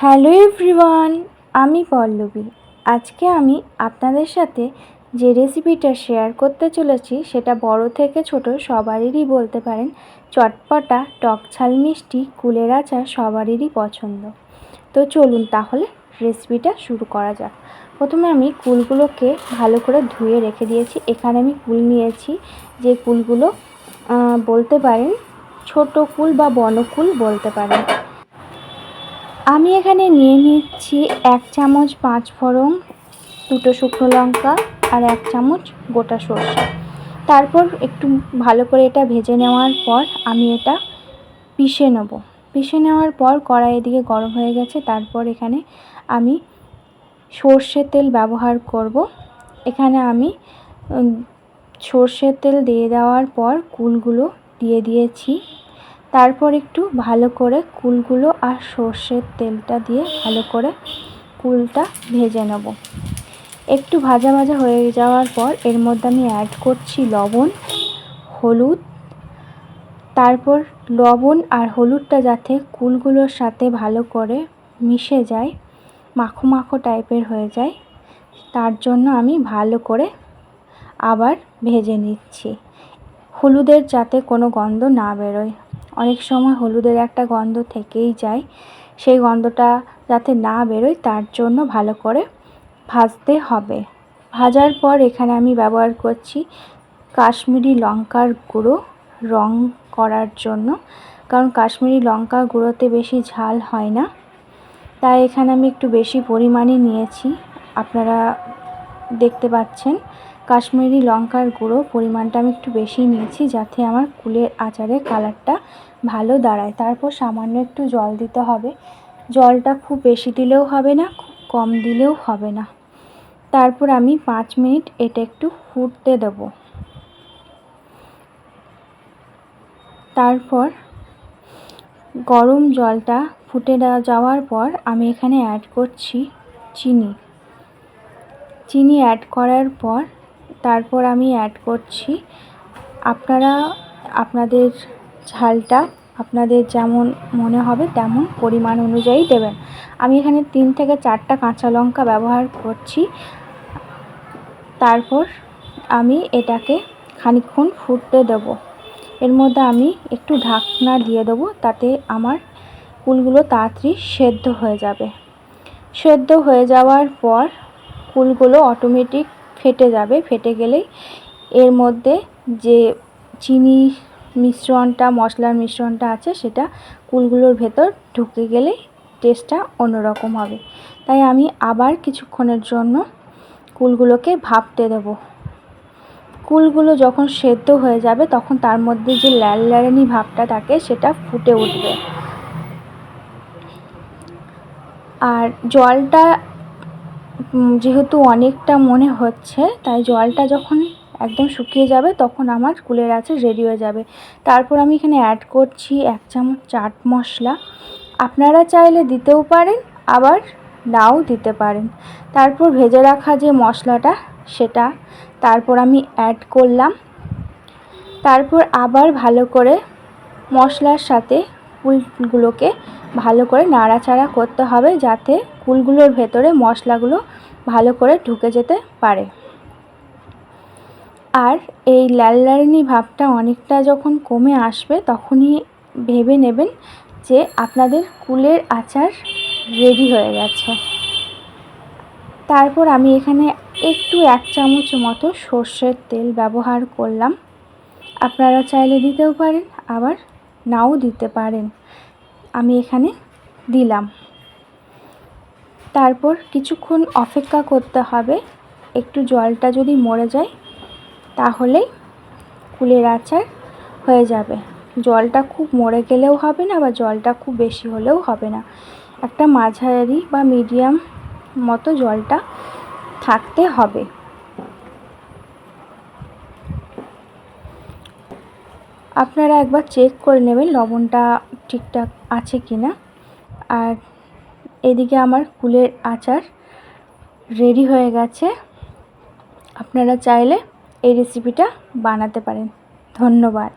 Hello everyone, আমি পল্লবী। আজকে আমি আপনাদের সাথে যে রেসিপিটা শেয়ার করতে চলেছি, সেটা বড় থেকে ছোট সবারই বলতে পারেন, চটপটা টক ঝাল মিষ্টি কুলের আচার সবারই পছন্দ। তো চলুন তাহলে রেসিপিটা শুরু করা যাক। প্রথমে আমি কুলগুলোকে ভালো করে ধুয়ে রেখে দিয়েছি। এখানে আমি কুল নিয়েছি, যে কুলগুলো বলতে পারেন ছোট কুল বা বনকুল বলতে পারেন। আমি এখানে নিয়ে নিচ্ছি এক চামচ পাঁচ ফোড়ন দুটো শুকনো লঙ্কা আর এক চামচ গোটা সর্ষে। তারপর একটু ভালো করে এটা ভেজে নেওয়ার পর আমি এটা পিষে নেব। পিষে নেওয়ার পর কড়াই এদিকে গরম হয়ে গেছে, তারপর এখানে আমি সর্ষের তেল ব্যবহার করব। এখানে আমি সর্ষের তেল দিয়ে দেওয়ার পর কুলগুলো দিয়ে দিয়েছি। তারপর একটু ভালো করে কুলগুলো আর সর্ষের তেলটা দিয়ে ভালো করে কুলটা ভেজে নেব। একটু ভাজা ভাজা হয়ে যাওয়ার পর এর মধ্যে আমি অ্যাড করছি লবণ, হলুদ, তারপর লবণ আর হলুদটা যাতে কুলগুলোর সাথে ভালো করে মিশে যায়, মাখো মাখো টাইপের হয়ে যায়, তার জন্য আমি ভালো করে আবার ভেজে নিচ্ছি। হলুদের যাতে কোনো গন্ধ না বেরোয়। অনেক সময় হলুদের একটা গন্ধ থেকেই যায়। সেই গন্ধটা যাতে না বেরোয়, তার জন্য ভালো করে ভাজতে হবে। ভাজার পর এখানে আমি ব্যবহার করছি কাশ্মীরি লঙ্কার গুঁড়ো রং করার জন্য। কারণ কাশ্মীরি লঙ্কা গুঁড়োতে বেশি ঝাল হয় না। তাই এখানে আমি একটু বেশি পরিমাণে নিয়েছি। আপনারা দেখতে পাচ্ছেন কাশ্মীরি লঙ্কার গুঁড়ো পরিমাণটা আমি একটু বেশি নিয়েছি যাতে আমার কুলের আচারের কালারটা ভালো দাঁড়ায়। তারপর সামান্য একটু জল দিতে হবে। জলটা খুব বেশি দিলেও হবে না, খুব কম দিলেও হবে না। তারপর আমি পাঁচ মিনিট এটা একটু ফুটতে দেব। তারপর গরম জলটা ফুটে যাওয়ার পর আমি এখানে অ্যাড করছি চিনি। চিনি অ্যাড করার পর তারপর আমি অ্যাড করছি। আপনারা, আপনাদের ঝালটা আপনাদের যেমন মনে হবে তেমন পরিমাণ অনুযায়ী দেবেন। আমি এখানে তিন থেকে চারটা কাঁচা লঙ্কা ব্যবহার করছি। তারপর আমি এটাকে খানিক্ষণ ফুটতে দেব। এর মধ্যে আমি একটু ঢাকনা দিয়ে দেবো তাতে আমার কুলগুলো তাড়াতাড়ি সেদ্ধ হয়ে যাবে। সেদ্ধ হয়ে যাওয়ার পর কুলগুলো অটোমেটিক ফেটে যাবে, ফেটে গেলেই এর মধ্যে যে চিনি মিশ্রণটা, মশলার মিশ্রণটা আছে সেটা কুলগুলোর ভেতর ঢুকে গেলে টেস্টটা অন্যরকম হবে। তাই আমি আবার কিছুক্ষণের জন্য কুলগুলোকে ভাপতে দেবো। কুলগুলো যখন সেদ্ধ হয়ে যাবে তখন তার মধ্যে যে ল্যাল ল্যাড়ানি ভাবটা থাকে সেটা ফুটে উঠবে। আর জলটা যেহেতু অনেকটা মনে হচ্ছে, তাই জলটা যখন একদম শুকিয়ে যাবে তখন আমার কুলের আছে রেডি হয়ে যাবে। তারপর আমি এখানে অ্যাড করছি এক চামচ চাট মশলা। আপনারা চাইলে দিতেও পারেন, আবার নাও দিতে পারেন। তারপর ভেজে রাখা যে মশলাটা, সেটা। তারপর আমি অ্যাড করলাম। তারপর আবার ভালো করে মশলার সাথে কুলগুলোকে ভালো করে নাড়াচাড়া করতে হবে যাতে কুলগুলোর ভেতরে মশলাগুলো ভালো করে ঢুকে যেতে পারে। আর এই লাল লালনি ভাবটা অনেকটা যখন কমে আসবে তখনই ভেবে নেবেন যে আপনাদের কুলের আচার রেডি হয়ে গেছে। তারপর আমি এখানে একটু এক চামচ মতো সর্ষের তেল ব্যবহার করলাম। আপনারা চাইলে দিতেও পারেন, আবার নাও দিতে পারেন। আমি এখানে দিলাম। তারপর কিছুক্ষণ অপেক্ষা করতে হবে। একটু জলটা যদি মরে যায় তাহলেই কুলের আচার হয়ে যাবে। জলটা খুব মরে গেলেও হবে না বা জলটা খুব বেশি হলেও হবে না। একটা মাঝারি বা মিডিয়াম মতো জলটা থাকতে হবে। আপনারা একবার চেক করে নেবেন লবণটা ঠিকঠাক আছে কি না আর এদিকে আমার কুলের আচার রেডি হয়ে গেছে। আপনারা চাইলে এই রেসিপিটা বানাতে পারেন। ধন্যবাদ।